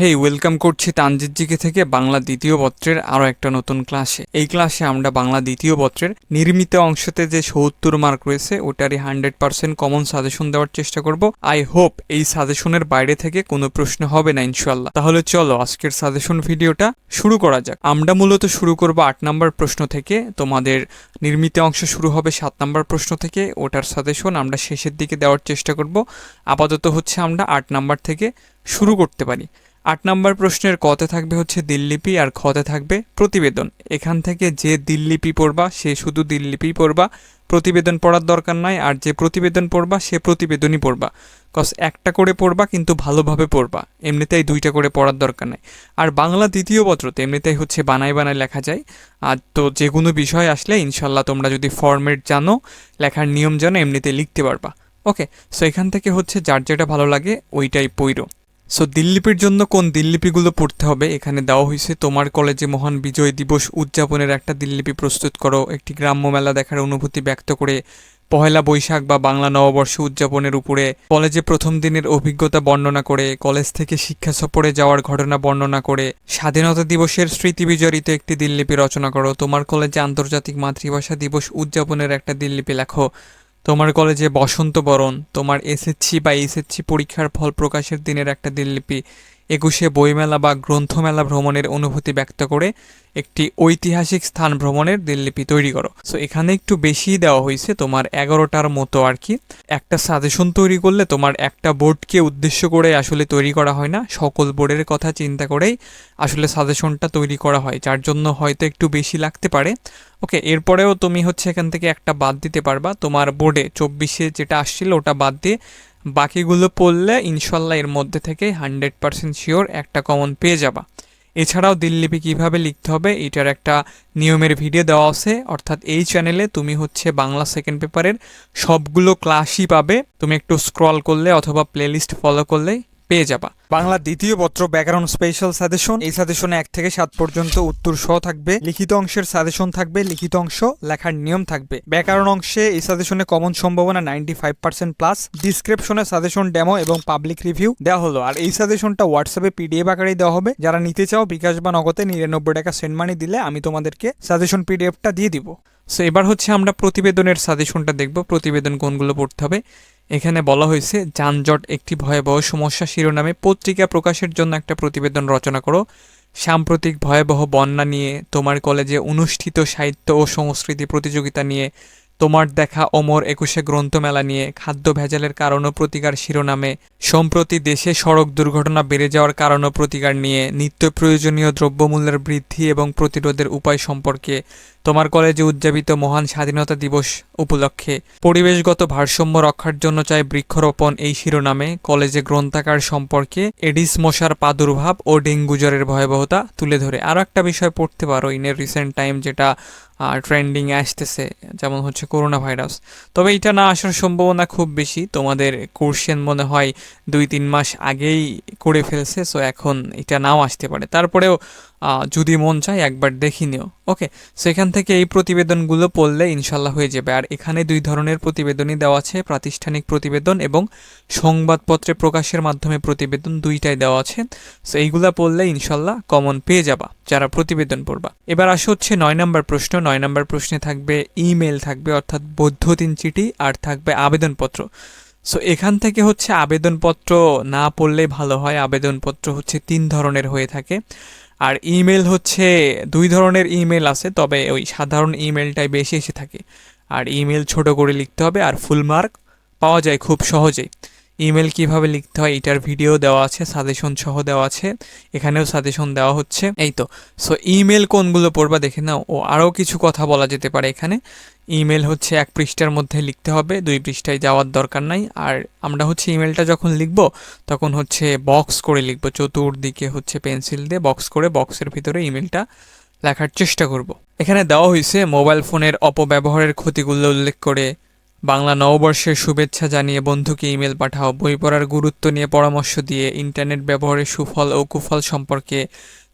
হেই welcome করছি Tanjid GK থেকে বাংলা দ্বিতীয় পত্রের আরও একটা নতুন ক্লাসে। এই ক্লাসে আমরা বাংলা দ্বিতীয় পত্রের নির্মিত অংশতে যে সত্তর মার্ক রয়েছে, ওটারই হান্ড্রেড পার্সেন্ট কমন সাজেশন দেওয়ার চেষ্টা করব। আই হোপ এই সাজেশনের বাইরে থেকে কোনো প্রশ্ন হবে না ইনশাল্লাহ তাহলে চলো, আজকের সাজেশন ভিডিওটা শুরু করা যাক। আমরা মূলত শুরু করব আট নম্বর প্রশ্ন থেকে। তোমাদের নির্মিত অংশ শুরু হবে সাত নম্বর প্রশ্ন থেকে। ওটার সাজেশন আমরা শেষের দিকে দেওয়ার চেষ্টা করব। আপাতত হচ্ছে আমরা আট নাম্বার থেকে শুরু করতে পারি। আট নম্বর প্রশ্নের কতে থাকবে হচ্ছে দিল্লিপি আর খতে থাকবে প্রতিবেদন। এখান থেকে যে দিল্লিপি পড়বা, সে শুধু দিল্লিপি পড়বা। প্রতিবেদন পড়ার দরকার নাই আর যে প্রতিবেদন পড়বা, সে প্রতিবেদনই পড়বা। কস একটা করে পড়বা কিন্তু ভালোভাবে পড়বা। এমনিতেই দুইটা করে পড়ার দরকার নাই। আর বাংলা দ্বিতীয় পত্রতে এমনিতেই হচ্ছে বানাই বানাই লেখা যায়। আর তো যে কোনো বিষয় আসলে ইনশাল্লাহ তোমরা যদি ফরম্যাট জানো, লেখার নিয়ম জানো এমনিতে লিখতে পারবা। ওকে, সো এখান থেকে হচ্ছে যার যেটা ভালো লাগে, ওইটাই পইরো। সো দিল্লিপির জন্য কোন দিল্লিপিগুলো পড়তে হবে? এখানে দেওয়া হয়েছে তোমার কলেজে মহান বিজয় দিবস উদযাপনের একটা দিল্লিপি প্রস্তুত করো। একটি গ্রাম্য মেলা দেখার অনুভূতি ব্যক্ত করে পহেলা বৈশাখ বা বাংলা নববর্ষ উদযাপনের উপরে কলেজে প্রথম দিনের অভিজ্ঞতা বর্ণনা করে, কলেজ থেকে শিক্ষা সফরে যাওয়ার ঘটনা বর্ণনা করে, স্বাধীনতা দিবসের স্মৃতি বিজড়িত একটি দিল্লিপি রচনা করো। তোমার কলেজে আন্তর্জাতিক মাতৃভাষা দিবস উদযাপনের একটা দিল্লিপি লেখো। তোমার কলেজে বসন্ত বরণ তোমার এসএসসি বা এসএসসি পরীক্ষার ফল প্রকাশের দিনের একটা দিল্লিপি একুশে বইমেলা বা গ্রন্থমেলা ভ্রমণের অনুভূতি ব্যক্ত করে একটি ঐতিহাসিক স্থান ভ্রমণের দিল্লিপি তৈরি করো। সো এখানে একটু বেশি দেওয়া হয়েছে তোমার এগারোটার মতো আর কি। একটা সাজেশন তৈরি করলে তোমার একটা বোর্ডকে উদ্দেশ্য করে আসলে তৈরি করা হয় না। সকল বোর্ডের কথা চিন্তা করেই আসলে সাজেশনটা তৈরি করা হয়, যার জন্য হয়তো একটু বেশি লাগতে পারে। ওকে এরপরেও তুমি হচ্ছে এখান থেকে একটা বাদ দিতে পারবা। তোমার বোর্ডে চব্বিশে যেটা আসছিল ওটা বাদ দিয়ে বাকিগুলো পড়লে ইনশাল্লাহ এর মধ্যে থেকে হান্ড্রেড পারসেন্ট শিওর একটা কমন পেয়ে যাবা। এছাড়াও দিল্লিপি কীভাবে লিখতে হবে এটার একটা নিয়মের ভিডিও দেওয়া আছে, অর্থাৎ এই চ্যানেলে তুমি হচ্ছে বাংলা সেকেন্ড পেপারের সবগুলো ক্লাসই পাবে। তুমি একটু স্ক্রল করলে অথবা প্লেলিস্ট ফলো করলেই পেয়ে যাবা। বাংলা দ্বিতীয় পত্র ব্যাকরণ স্পেশাল সাজেশন এই সাজেশনে এক থেকে সাত পর্যন্ত উত্তর সহ থাকবে। লিখিত অংশের সাজেশন থাকবে, লিখিত অংশ, লেখার নিয়ম থাকবে। ব্যাকরণ অংশে এই সাজেশনে কমন সম্ভাবনা নাইনটি ফাইভ পার্সেন্ট প্লাস ডিসক্রিপশনে সাজেশন ডেমো এবং পাবলিক রিভিউ দেওয়া হলো। আর এই সাজেশনটা হোয়াটসঅ্যাপে পিডিএফ আকারেই দেওয়া হবে। যারা নিতে চাও বিকাশ বা নগদে নিরানব্বই টাকা সেন্ড মানি দিলে আমি তোমাদেরকে সাজেশন পিডিএফটা দিয়ে দিব। সো এবার হচ্ছে আমরা প্রতিবেদনের সাজেশনটা দেখব। প্রতিবেদন কোনগুলো পড়তে হবে? এখানে বলা হয়েছে, যানজট একটি ভয়াবহ সমস্যা শিরোনামে পত্রিকা প্রকাশের জন্য একটা প্রতিবেদন রচনা করো। সাম্প্রতিক ভয়াবহ বন্যা নিয়ে তোমার কলেজে অনুষ্ঠিত সাহিত্য ও সংস্কৃতি প্রতিযোগিতা নিয়ে, তোমার দেখা অমর একুশে গ্রন্থমেলা নিয়ে, খাদ্য ভেজালের কারণ ও প্রতিকার শিরোনামে, সম্প্রতি দেশে সড়ক দুর্ঘটনা বেড়ে যাওয়ার কারণ ও প্রতিকার নিয়ে, নিত্য প্রয়োজনীয় দ্রব্যমূল্যের বৃদ্ধি এবং প্রতিরোধের উপায় সম্পর্কে তোমার কলেজে উদযাপিত মহান স্বাধীনতা দিবস উপলক্ষে পরিবেশগত ভারসাম্য রক্ষার জন্য চাই বৃক্ষরোপণ এই শিরোনামে কলেজে গ্রন্থাগার সম্পর্কে এডিস মশার প্রাদুর্ভাব ও ডেঙ্গু জ্বরের ভয়াবহতা তুলে ধরে। আরও একটা বিষয় পড়তে পারো ইনের রিসেন্ট টাইম যেটা ট্রেন্ডিংয়ে আসতেছে, যেমন হচ্ছে করোনা ভাইরাস তবে এটা না আসার সম্ভাবনা খুব বেশি। তোমাদের কোর্সেন মনে হয় দুই তিন মাস আগেই করে ফেলছে সো এখন এটা নাও আসতে পারে। তারপরেও যদি মন চায় একবার দেখি নিও। ওকে, সেখান থেকে এই প্রতিবেদনগুলো পড়লে ইনশাল্লাহ হয়ে যাবে। আর এখানে দুই ধরনের প্রতিবেদনই দেওয়া আছে, প্রাতিষ্ঠানিক প্রতিবেদন এবং সংবাদপত্রে প্রকাশের মাধ্যমে প্রতিবেদন দুইটাই দেওয়া আছে। সো এইগুলা পড়লে ইনশাল্লাহ কমন পেয়ে যাবা, যারা প্রতিবেদন পড়বা। এবার আসে হচ্ছে নয় নম্বর প্রশ্ন। নয় নম্বর প্রশ্নে থাকবে ইমেল থাকবে, অর্থাৎ বৈধতিন চিঠি, আর থাকবে আবেদনপত্র। সো এখান থেকে হচ্ছে আবেদনপত্র না পড়লে ভালো হয়। আবেদনপত্র হচ্ছে তিন ধরনের হয়ে থাকে। আর ইমেল হচ্ছে দুই ধরনের ইমেল আছে, তবে ওই সাধারণ ইমেলটাই বেশি এসে থাকে। আর ইমেল ছোট করে লিখতে হবে আর ফুল মার্ক পাওয়া যায় খুব সহজেই। ইমেল কীভাবে লিখতে হয় এটার ভিডিও দেওয়া আছে, সাজেশন সহ দেওয়া আছে, এখানেও সাজেশন দেওয়া হচ্ছে। এই তো, সো ইমেল কোনগুলো পড়বা দেখে নাও, ও আরও কিছু কথা বলা যেতে পারে এখানে। ইমেল হচ্ছে এক পৃষ্ঠার মধ্যে লিখতে হবে, দুই পৃষ্ঠায় যাওয়ার দরকার নাই। আর আমরা হচ্ছে ইমেলটা যখন লিখব, তখন হচ্ছে বক্স করে লিখব, চতুর্দিকে হচ্ছে পেন্সিল দিয়ে বক্স করে বক্সের ভিতরে ইমেলটা লেখার চেষ্টা করব। এখানে দেওয়া হয়েছে মোবাইল ফোনের অপব্যবহারের ক্ষতিগুলো উল্লেখ করে বাংলা নববর্ষের শুভেচ্ছা জানিয়ে বন্ধুকে ইমেল পাঠাও। বই পড়ার গুরুত্ব নিয়ে পরামর্শ দিয়ে ইন্টারনেট ব্যবহারের সুফল ও কুফল সম্পর্কে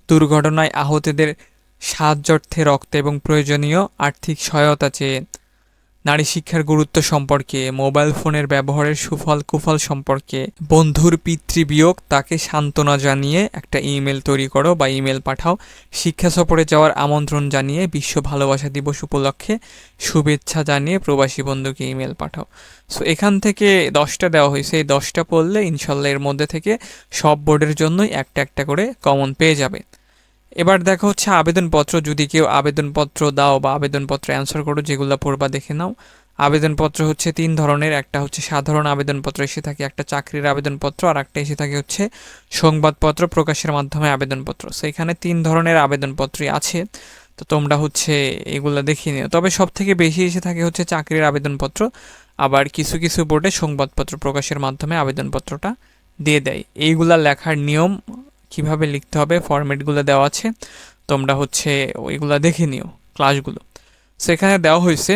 দুর্ঘটনায় আহতদের সাহায্যার্থে রক্ত এবং প্রয়োজনীয় আর্থিক সহায়তা চেয়ে নারী শিক্ষার গুরুত্ব সম্পর্কে, মোবাইল ফোনের ব্যবহারের সুফল কুফল সম্পর্কে, বন্ধুর পিতৃবিয়োগ, তাকে সান্ত্বনা জানিয়ে একটা ইমেল তৈরি করো বা ইমেল পাঠাও, শিক্ষা সফরে যাওয়ার আমন্ত্রণ জানিয়ে বিশ্ব ভালোবাসা দিবস উপলক্ষে শুভেচ্ছা জানিয়ে প্রবাসী বন্ধুকে ইমেল পাঠাও। সো এখান থেকে দশটা দেওয়া হয়েছে, এই দশটা পড়লে ইনশাল্লাহ এর মধ্যে থেকে সব বোর্ডের জন্যই একটা একটা করে কমন পেয়ে যাবে। এবার দেখা হচ্ছে আবেদনপত্র, যদি কেউ আবেদনপত্র দাও বা আবেদনপত্র অ্যান্সার করো যেগুলো পড়বা দেখে নাও। আবেদনপত্র হচ্ছে তিন ধরনের, একটা হচ্ছে সাধারণ আবেদনপত্র এসে থাকে, একটা চাকরির আবেদনপত্র, আর একটা এসে থাকে হচ্ছে সংবাদপত্র প্রকাশের মাধ্যমে আবেদনপত্র। সো এখানে তিন ধরনের আবেদনপত্রই আছে। তো তোমরা হচ্ছে এগুলো দেখে নিও। তবে সব থেকে বেশি এসে থাকে হচ্ছে চাকরির আবেদনপত্র, আবার কিছু কিছু বোর্ডে সংবাদপত্র প্রকাশের মাধ্যমে আবেদনপত্রটা দিয়ে দেয়। এইগুলা লেখার নিয়ম কীভাবে লিখতে হবে ফরম্যাটগুলো দেওয়া আছে, তোমরা হচ্ছে ওইগুলা দেখে নিও ক্লাসগুলো সেখানে দেওয়া হয়েছে,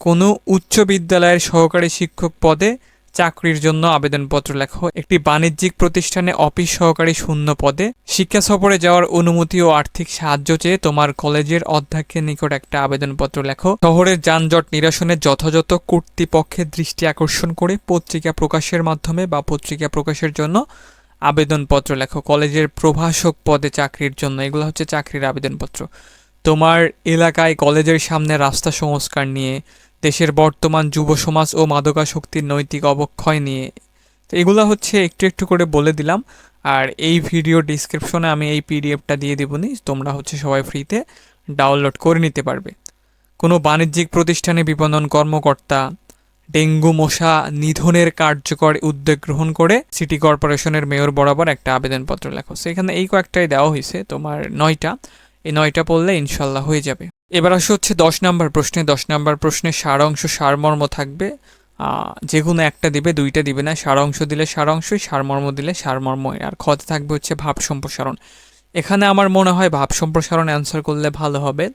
কোনো উচ্চ বিদ্যালয়ের সহকারী শিক্ষক পদে চাকরির জন্য আবেদনপত্র লেখো। একটি বাণিজ্যিক প্রতিষ্ঠানে অফিস সহকারী শূন্য পদে শিক্ষা সফরে যাওয়ার অনুমতি ও আর্থিক সাহায্য চেয়ে তোমার কলেজের অধ্যক্ষের নিকট একটা আবেদনপত্র লেখো। শহরের যানজট নিরসনে যথাযথ কর্তৃপক্ষের দৃষ্টি আকর্ষণ করে পত্রিকা প্রকাশের মাধ্যমে বা পত্রিকা প্রকাশের জন্য আবেদনপত্র লেখো, কলেজের প্রভাষক পদে চাকরির জন্য, এগুলো হচ্ছে চাকরির আবেদনপত্র। তোমার এলাকায় কলেজের সামনে রাস্তা সংস্কার নিয়ে, দেশের বর্তমান যুব সমাজ ও মাদকাসক্তির নৈতিক অবক্ষয় নিয়ে। তো এগুলো হচ্ছে একটু একটু করে বলে দিলাম, আর এই ভিডিও ডিসক্রিপশনে আমি এই পিডিএফটা দিয়ে দেবনি, তোমরা হচ্ছে সবাই ফ্রিতে ডাউনলোড করে নিতে পারবে। কোনো বাণিজ্যিক প্রতিষ্ঠানে বিপণন কর্মকর্তা ডেঙ্গু মশা নিধনের কার্যকর উদ্যোগ গ্রহণ করে সিটি কর্পোরেশনের মেয়র বরাবর একটা আবেদনপত্র লেখো। সেখানে এই কয়েকটাই দেওয়া হয়েছে, তোমার নয়টা। এই নয়টা পড়লে ইনশাল্লাহ হয়ে যাবে। এবার আসে হচ্ছে দশ নম্বর প্রশ্নে। দশ নম্বর প্রশ্নে সারাংশ সারমর্ম থাকবে। যে কোনো একটা দিবে, দুইটা দিবে না। সারাংশ দিলে সারাংশই, সারমর্ম দিলে সারমর্ম আর খতে থাকবে হচ্ছে ভাব সম্প্রসারণ। এখানে আমার মনে হয় ভাব সম্প্রসারণ অ্যান্সার করলে ভালো হবে।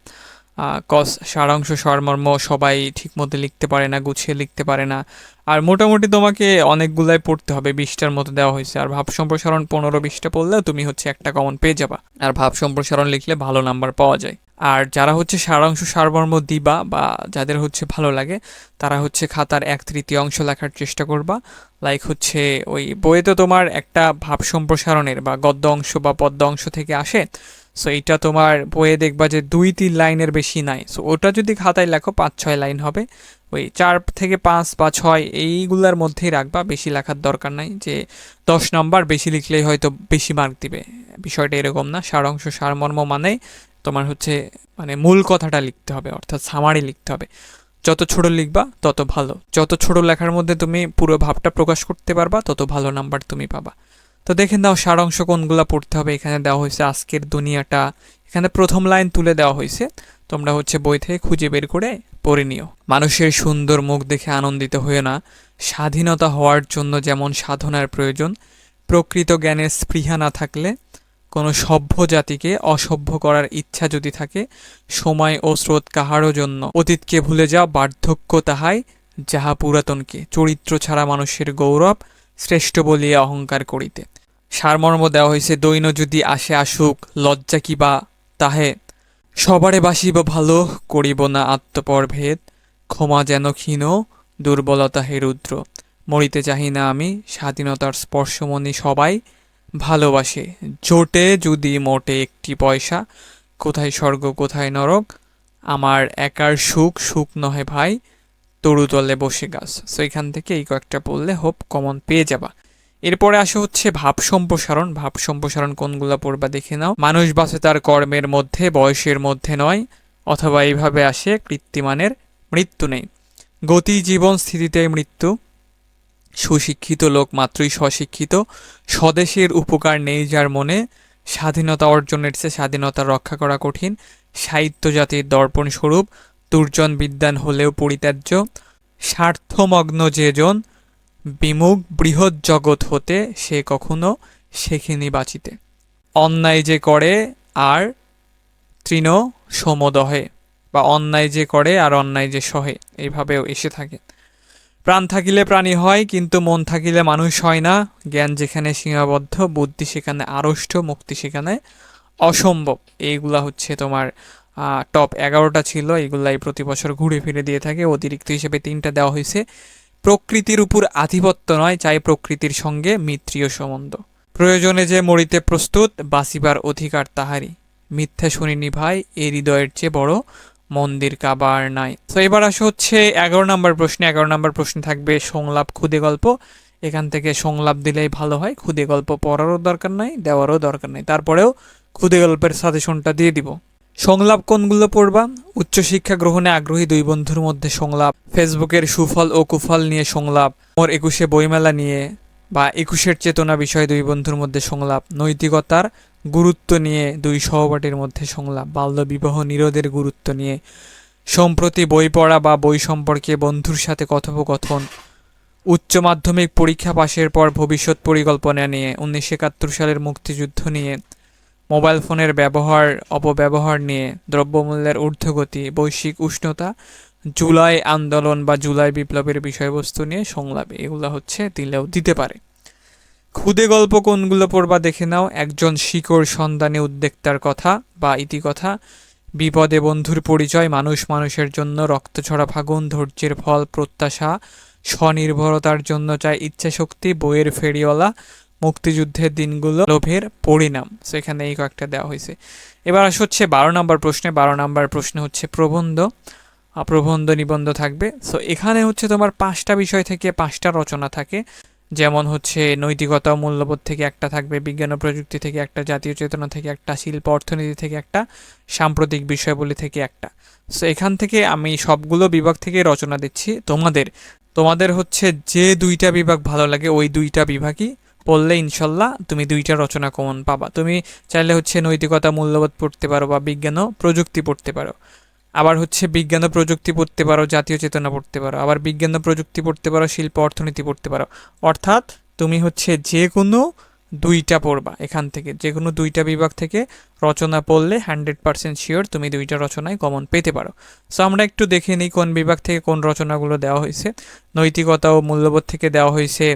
কস সারাংশ সারমর্ম সবাই ঠিকমতো লিখতে পারে না, গুছিয়ে লিখতে পারে না। আর মোটামুটি তোমাকে অনেকগুলাই পড়তে হবে, বিশটার মতো দেওয়া হয়েছে। আর ভাব সম্প্রসারণ পনেরো বিশটা পড়লেও তুমি হচ্ছে একটা কমন পেয়ে যাবা। আর ভাব সম্প্রসারণ লিখলে ভালো নাম্বার পাওয়া যায়। আর যারা হচ্ছে সারাংশ সারমর্ম দিবা বা যাদের হচ্ছে ভালো লাগে, তারা হচ্ছে খাতার এক তৃতীয় অংশ লেখার চেষ্টা করবা। লাইক হচ্ছে ওই বইয়ে তো তোমার একটা ভাব সম্প্রসারণের বা গদ্য অংশ বা পদ্য অংশ থেকে আসে সো এইটা তোমার বইয়ে দেখবা যে দুই তিন লাইনের বেশি নাই। সো ওটা যদি খাতায় লেখো, পাঁচ ছয় লাইন হবে। ওই চার থেকে পাঁচ বা ছয় এইগুলার মধ্যেই রাখবা, বেশি লেখার দরকার নাই। যে দশ নম্বর বেশি লিখলেই হয়তো বেশি মার্ক দিবে। বিষয়টা এরকম না, সারাংশ সারমর্ম মানে তোমার হচ্ছে মানে মূল কথাটা লিখতে হবে, অর্থাৎ সামারি লিখতে হবে। যত ছোট লিখবা, তত ভালো। যত ছোট লেখার মধ্যে তুমি পুরো ভাবটা প্রকাশ করতে পারবা, তত ভালো নাম্বার তুমি পাবা। তো দেখে নাও সারাংশ কোনগুলা পড়তে হবে। এখানে দেওয়া হয়েছে আজকের দুনিয়াটা। এখানে প্রথম লাইন তুলে দেওয়া হয়েছে। তোমরা হচ্ছে বই থেকে খুঁজে বের করে পড়ে নিও। মানুষের সুন্দর মুখ দেখে আনন্দিত হয়ে না। স্বাধীনতা হওয়ার জন্য যেমন সাধনার প্রয়োজন, প্রকৃত জ্ঞানের স্পৃহা না থাকলে কোনো সভ্য জাতিকে অসভ্য করার ইচ্ছা যদি থাকে, সময় ও স্রোত কাহারও জন্য। অতীতকে ভুলে যাও, বার্ধক্য তাহাই, যাহা পুরাতনকে। চরিত্র ছাড়া মানুষের গৌরব শ্রেষ্ঠ বলিয়া অহংকার করিতে। সারমর্ম দেওয়া হয়েছে দৈন যদি আসে আসুক, লজ্জা কিবা তাহে? সবারে বাসিব ভালো, করিব না আত্মপর ভেদ ক্ষমা যেন ক্ষীণ, দুর্বলতা হে রুদ্র। মরিতে চাহি না আমি, স্বাধীনতার স্পর্শমণি সবাই ভালোবাসে। জোটে যদি মোটে একটি পয়সা, কোথায় স্বর্গ, কোথায় নরক? আমার একার সুখ সুখ নহে ভাই। তরুতলে বসে গাছ। সো এখান থেকে এই কয়েকটা পড়লে হোপ, কমন পেয়ে যাবা। এরপরে আসে হচ্ছে ভাব সম্প্রসারণ। ভাব সম্প্রসারণ কোনগুলা পড়বা দেখে নাও। মানুষ বাঁচে তার কর্মের মধ্যে, বয়সের মধ্যে নয়, অথবা এইভাবে আসে কৃত্তিমানের মৃত্যু নেই। গতি, জীবন স্থিতিতে মৃত্যু। সুশিক্ষিত লোক মাত্রই স্বশিক্ষিত। স্বদেশের উপকার নেই যার মনে। স্বাধীনতা অর্জনের চেয়ে স্বাধীনতা রক্ষা করা কঠিন। সাহিত্য জাতির দর্পণ স্বরূপ দুর্জন বিদ্যান হলেও পরিত্যাজ্য, স্বার্থমগ্ন যেজন বিমুখ বৃহৎ জগৎ হতে সে কখনো শেখেনি বাঁচিতে। অন্যায় যে করে আর তৃণ সমদহে, বা অন্যায় যে করে আর অন্যায় যে সহে, এইভাবেও এসে থাকে। প্রাণ থাকিলে প্রাণী হয়, কিন্তু মন থাকিলে মানুষ হয় না। জ্ঞান যেখানে সীমাবদ্ধ, বুদ্ধি সেখানে আড়ষ্ট, মুক্তি সেখানে অসম্ভব। এইগুলা হচ্ছে তোমার টপ এগারোটা ছিল, এগুলাই প্রতি বছর ঘুরে ফিরে দিয়ে থাকে। অতিরিক্ত হিসেবে তিনটা দেওয়া হয়েছে। প্রকৃতির উপর আধিপত্য নয়, চাই প্রকৃতির সঙ্গে মিত্রীয় সম্বন্ধ। প্রয়োজনে যে মরিতে প্রস্তুত, বাঁচিবার অধিকার তাহারই। মিথ্যা শুনিনি ভাই, এ হৃদয়ের চেয়ে বড় মন্দির কাবার নাই। তো এবার আসে হচ্ছে এগারো নম্বর প্রশ্নে। এগারো নম্বর প্রশ্ন থাকবে, সংলাপ, খুদে গল্প। এখান থেকে সংলাপ দিলেই ভালো হয়। খুদে গল্প পড়ারও দরকার নাই, দেওয়ারও দরকার নাই। তারপরেও খুদে গল্পের সাজেশনটা দিয়ে দিব। সংলাপ কোনগুলো পড়বা? উচ্চশিক্ষা গ্রহণে আগ্রহী দুই বন্ধুর মধ্যে সংলাপ। ফেসবুকের সুফল ও কুফল নিয়ে সংলাপ। মোর একুশে বইমেলা নিয়ে বা একুশের চেতনা বিষয়ে দুই বন্ধুর মধ্যে সংলাপ। নৈতিকতার গুরুত্ব নিয়ে দুই সহপাঠীর মধ্যে সংলাপ। বাল্যবিবাহ নিরোধের গুরুত্ব নিয়ে। সম্প্রতি বই পড়া বা বই সম্পর্কে বন্ধুর সাথে কথোপকথন। উচ্চ মাধ্যমিক পরীক্ষা পাশের পর ভবিষ্যৎ পরিকল্পনা নিয়ে। উনিশশো একাত্তর সালের মুক্তিযুদ্ধ নিয়ে। মোবাইল ফোনের ব্যবহার, অপব্যবহার নিয়ে দ্রব্যমূল্যের ঊর্ধ্বগতি, বৈশ্বিক উষ্ণতা, জুলাই আন্দোলন বা জুলাই বিপ্লবের বিষয়বস্তু নিয়ে সংলাপ এগুলো হচ্ছে দিলেও দিতে পারে। খুদে গল্প কোনগুলো পড়বা দেখে নাও, একজন শিকড় সন্ধানে উদ্বেক্তার কথা বা ইতিকথা বিপদে বন্ধুর পরিচয়, মানুষ মানুষের জন্য রক্তছড়া ফাগুন, ধৈর্যের ফল প্রত্যাশা, স্বনির্ভরতার জন্য চায় ইচ্ছাশক্তি, বইয়ের ফেরিওয়ালা মুক্তিযুদ্ধের দিনগুলো লোভের পরিণাম। সেখানে এই কয়েকটা দেওয়া হয়েছে। এবার আসে হচ্ছে বারো নম্বর প্রশ্নে। বারো নম্বর প্রশ্ন হচ্ছে প্রবন্ধ। প্রবন্ধ নিবন্ধ থাকবে। সো, এখানে হচ্ছে তোমার পাঁচটা বিষয় থেকে পাঁচটা রচনা থাকে। যেমন হচ্ছে নৈতিকতা মূল্যবোধ থেকে একটা থাকবে, বিজ্ঞান ও প্রযুক্তি থেকে একটা, জাতীয় চেতনা থেকে একটা, শিল্প অর্থনীতি থেকে একটা, সাম্প্রতিক বিষয়বলী থেকে একটা। সো, এখান থেকে আমি সবগুলো বিভাগ থেকে রচনা দিচ্ছি। তোমাদের তোমাদের হচ্ছে যে দুইটা বিভাগ ভালো লাগে, ওই দুইটা বিভাগই পড়লে ইনশাল্লাহ তুমি দুইটা রচনা কমন পাবা। তুমি চাইলে হচ্ছে নৈতিকতা মূল্যবোধ পড়তে পারো বা বিজ্ঞান ও প্রযুক্তি পড়তে পারো। আবার হচ্ছে বিজ্ঞান ও প্রযুক্তি পড়তে পারো, জাতীয় চেতনা পড়তে পারো। আবার বিজ্ঞান ও প্রযুক্তি পড়তে পারো, শিল্প, অর্থনীতি পড়তে পারো। অর্থাৎ তুমি হচ্ছে যে কোনো দুইটা পড়বা এখান থেকে। যে কোনো দুইটা বিভাগ থেকে রচনা পড়লে হান্ড্রেড পার্সেন্ট শিওর তুমি দুইটা রচনায় কমন পেতে পারো। সো আমরা একটু দেখে নিই কোন বিভাগ থেকে কোন রচনাগুলো দেওয়া হয়েছে। নৈতিকতা ও মূল্যবোধ থেকে দেওয়া হয়েছে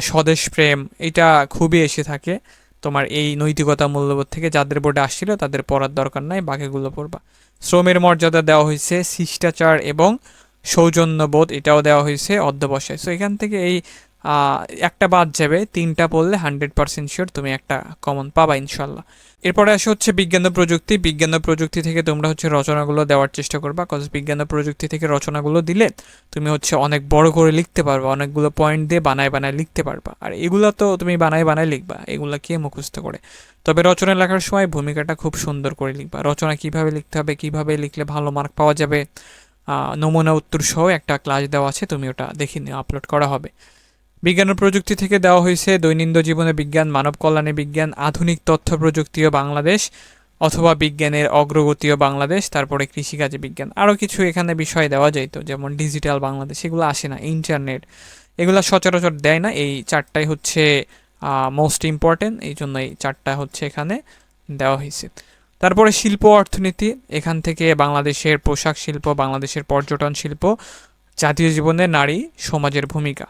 স্বদেশ প্রেম, এটা খুবই এসে থাকে। তোমার এই নৈতিকতা মূল্যবোধ থেকে যাদের বোর্ডে আসছিল, তাদের পড়ার দরকার নাই, বাকিগুলো পড়বা। শ্রমের মর্যাদা দেওয়া হয়েছে শিষ্টাচার এবং সৌজন্যবোধ, এটাও দেওয়া হয়েছে অধ্যবসায়। সো এখান থেকে এই একটা বাদ যাবে, তিনটা পড়লে হান্ড্রেড পার্সেন্ট শিওর তুমি একটা কমন পাবা ইনশাল্লাহ এরপরে আসে হচ্ছে বিজ্ঞান ও প্রযুক্তি। বিজ্ঞান ও প্রযুক্তি থেকে তোমরা হচ্ছে রচনাগুলো দেওয়ার চেষ্টা করবা কজ বিজ্ঞান ও প্রযুক্তি থেকে রচনাগুলো দিলে তুমি হচ্ছে অনেক বড় করে লিখতে পারবা, অনেকগুলো পয়েন্ট দিয়ে বানায় বানায় লিখতে পারবা। আর এগুলো তো তুমি বানায় বানায় লিখবা, এগুলো কে মুখস্থ করে? তবে রচনা লেখার সময় ভূমিকাটা খুব সুন্দর করে লিখবা। রচনা কীভাবে লিখতে হবে, কীভাবে লিখলে ভালো মার্ক পাওয়া যাবে নমুনা উত্তর সহ একটা ক্লাস দেওয়া আছে, তুমি ওটা দেখে নিও আপলোড করা হবে। বিজ্ঞান ও প্রযুক্তি থেকে দেওয়া হয়েছে দৈনন্দিন জীবনে বিজ্ঞান, মানব কল্যাণে বিজ্ঞান, আধুনিক তথ্য প্রযুক্তি ও বাংলাদেশ অথবা বিজ্ঞানের অগ্রগতি ও বাংলাদেশ, তারপরে কৃষিকাজে বিজ্ঞান। আরও কিছু এখানে বিষয় দেওয়া যাইতো, যেমন ডিজিটাল বাংলাদেশ, এগুলো আসে না, ইন্টারনেট। এগুলো সচরাচর দেয় না, এই চারটাই হচ্ছে মোস্ট ইম্পর্টেন্ট এই জন্য এই চারটা হচ্ছে এখানে দেওয়া হয়েছে। তারপরে শিল্প অর্থনীতি, এখান থেকে বাংলাদেশের পোশাক শিল্প, বাংলাদেশের পর্যটন শিল্প, জাতীয় জীবনে নারী সমাজের ভূমিকা।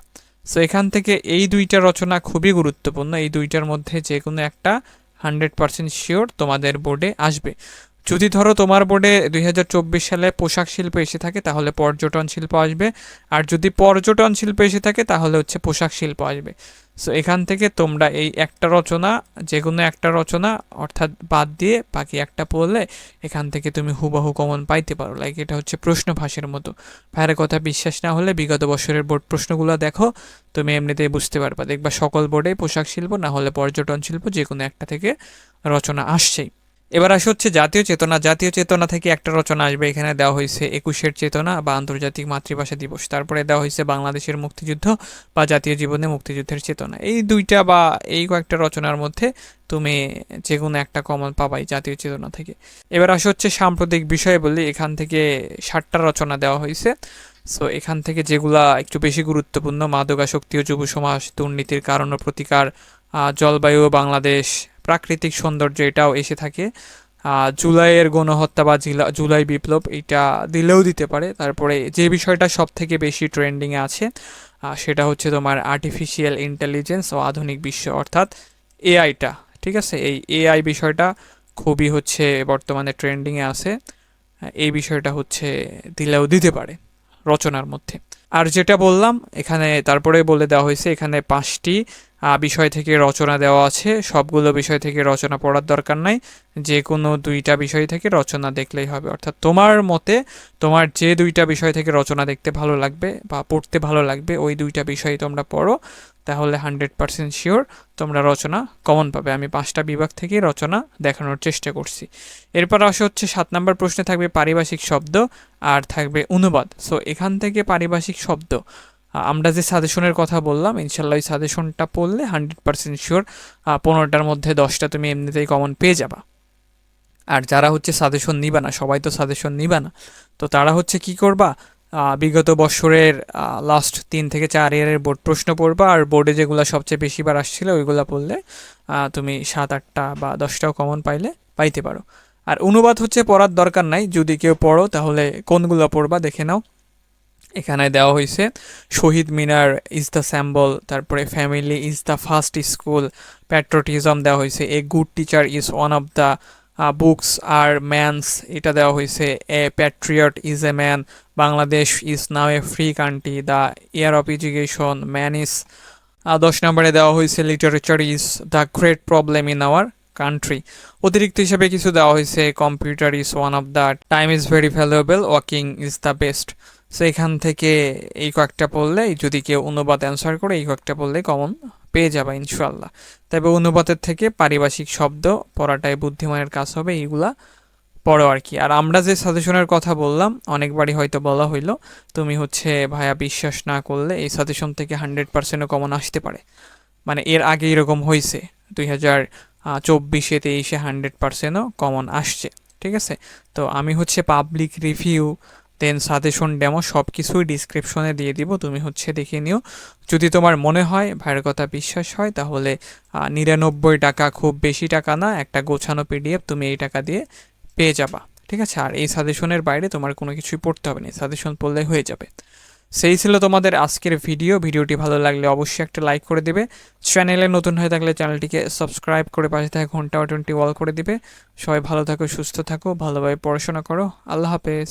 সো এখান থেকে এই দুইটা রচনা খুবই গুরুত্বপূর্ণ। এই দুইটার মধ্যে যে কোনো একটা হান্ড্রেড পারসেন্ট শিওর তোমাদের বোর্ডে আসবে। যদি ধরো তোমার বোর্ডে দুই হাজার চব্বিশ সালে পোশাক শিল্প এসে থাকে, তাহলে পর্যটন শিল্প আসবে। আর যদি পর্যটন শিল্প এসে থাকে, তাহলে হচ্ছে পোশাক শিল্প আসবে। সো এখান থেকে তোমরা এই একটা রচনা যে কোনো একটা রচনা, অর্থাৎ বাদ দিয়ে বাকি একটা পড়লে এখান থেকে তুমি হুবাহু কমন পাইতে পারো। লাইক এটা হচ্ছে প্রশ্ন ফাঁসের মতো। ভাইয়ের কথা বিশ্বাস না হলে বিগত বছরের বোর্ড প্রশ্নগুলো দেখো, তুমি এমনিতেই বুঝতে পারবা। দেখবা সকল বোর্ডে পোশাক শিল্প, না হলে পর্যটন শিল্প যে কোনো একটা থেকে রচনা আসছেই। এবার আসে হচ্ছে জাতীয় চেতনা। জাতীয় চেতনা থেকে একটা রচনা আসবে। এখানে দেওয়া হয়েছে একুশের চেতনা বা আন্তর্জাতিক মাতৃভাষা দিবস। তারপরে দেওয়া হয়েছে বাংলাদেশের মুক্তিযুদ্ধ বা জাতীয় জীবনে মুক্তিযুদ্ধের চেতনা। এই দুইটা বা এই কয়েকটা রচনার মধ্যে তুমি যে কোনো একটা কমন পাবাই জাতীয় চেতনা থেকে। এবার আসে হচ্ছে সাম্প্রতিক বিষয় বলি। এখান থেকে ষাটটা রচনা দেওয়া হয়েছে। সো এখান থেকে যেগুলা একটু বেশি গুরুত্বপূর্ণ, মাদকাসক্তি ও যুব সমাজ দুর্নীতির কারণ ও প্রতিকার জলবায়ু বাংলাদেশ প্রাকৃতিক সৌন্দর্য এটাও এসে থাকে। জুলাইয়ের গণহত্যা বা জিলা- জুলাই বিপ্লব এটা দিলেও দিতে পারে। তারপরে যে বিষয়টা সব থেকে বেশি ট্রেন্ডিংয়ে আছে সেটা হচ্ছে তোমার আর্টিফিশিয়াল ইন্টেলিজেন্স ও আধুনিক বিশ্ব, অর্থাৎ এআইটা, ঠিক আছে? এই এআই বিষয়টা খুবই হচ্ছে বর্তমানে ট্রেন্ডিংয়ে আছে। এই বিষয়টা হচ্ছে দিলেও দিতে পারে রচনার মধ্যে। আর যেটা বললাম, এখানে তারপরে বলে দেওয়া হয়েছে, এখানে পাঁচটি বিষয় থেকে রচনা দেওয়া আছে। সবগুলো বিষয় থেকে রচনা পড়ার দরকার নাই। যে কোনো দুইটা বিষয় থেকে রচনা দেখলেই হবে। অর্থাৎ তোমার মতে তোমার যে দুইটা বিষয় থেকে রচনা দেখতে ভালো লাগবে বা পড়তে ভালো লাগবে, ওই দুইটা বিষয় তোমরা পড়ো। তাহলে হান্ড্রেড পার্সেন্ট শিওর তোমরা রচনা কমন পাবে। আমি পাঁচটা বিভাগ থেকে রচনা দেখানোর চেষ্টা করছি। এরপর আসা হচ্ছে সাত নম্বর প্রশ্নে থাকবে পারিভাষিক শব্দ আর থাকবে অনুবাদ। সো এখান থেকে পারিভাষিক শব্দ আমরা যে সাজেশনের কথা বললাম, ইনশাল্লাহ ওই সাজেশনটা পড়লে হান্ড্রেড পার্সেন্ট শিওর পনেরোটার মধ্যে দশটা তুমি এমনিতেই কমন পেয়ে যাবা। আর যারা হচ্ছে সাজেশন নিবা না, সবাই তো সাজেশন নিবা না, তো তারা হচ্ছে কি করবা? বিগত বছরের লাস্ট তিন থেকে চার ইয়ারের বোর্ড প্রশ্ন পড়বা, আর বোর্ডে যেগুলো সবচেয়ে বেশিবার আসছিল, ওইগুলো পড়লে তুমি সাত আটটা বা দশটাও কমন পাইলে, পাইতে পারো। আর অনুবাদ হচ্ছে পড়ার দরকার নাই, যদি কেউ পড়ো তাহলে কোনগুলো পড়বা দেখে নাও। এখানে দেওয়া হয়েছে, শহীদ মিনার ইজ দ্য স্যাম্বল, তারপরে family is the first school, patriotism দেওয়া হয়েছে, a good teacher is one of the books are man's, এটা দেওয়া হয়েছে, a patriot is a man, Bangladesh is now a free country the year of education, man is দশ নম্বরে দেওয়া হয়েছে, literature is the great problem in our country. অতিরিক্ত হিসেবে কিছু দেওয়া হয়েছে, computer is one of the time is very valuable, walking is the best. So এখান থেকে এই কয়েকটা পড়লে, যদি কেউ অনুবাদ অ্যান্সার করে, এই কয়েকটা পড়লে কমন পেয়ে যাবে ইনশাল্লাহ তবে অনুবাদের থেকে পারিভাষিক শব্দ পড়াটাই বুদ্ধিমানের কাজ হবে, এইগুলা পড়ো আর কি। আর আমরা যে সাজেশনের কথা বললাম, অনেকবারই হয়তো বলা হইল, তুমি হচ্ছে ভাইয়া বিশ্বাস না করলে এই সাজেশন থেকে হান্ড্রেড পার্সেন্টও কমন আসতে পারে। মানে এর আগে এরকম হয়েছে দুই হাজার চব্বিশে, তেইশে হান্ড্রেড পার্সেন্টও কমন আসছে, ঠিক আছে? তো আমি হচ্ছে public review then suggestion demo সব কিছুই ডিসক্রিপশনে দিয়ে দিব। তুমি হচ্ছে দেখে নিও। যদি তোমার মনে হয়, ভাইয়ের কথা বিশ্বাস হয়, তাহলে নিরানব্বই টাকা খুব বেশি টাকা না, একটা গোছানো পিডিএফ তুমি এই টাকা দিয়ে পেয়ে যাবা। ঠিক আছে? আর এই সাজেশনের বাইরে তোমার কোনো কিছুই পড়তে হবে না। সাজেশন পড়লে হয়ে যাবে। সেই ছিল তোমাদের আজকের ভিডিও ভিডিওটি ভালো লাগলে অবশ্যই একটা লাইক করে দিবে। চ্যানেলে নতুন হয়ে থাকলে চ্যানেলটিকে সাবস্ক্রাইব করে পাশে থাকা ঘণ্টা টোয়েন্টি ওয়াল করে দিবে। সবাই ভালো থাকো, সুস্থ থাকো, ভালোভাবে পড়াশোনা করো। আল্লাহ হাফেজ।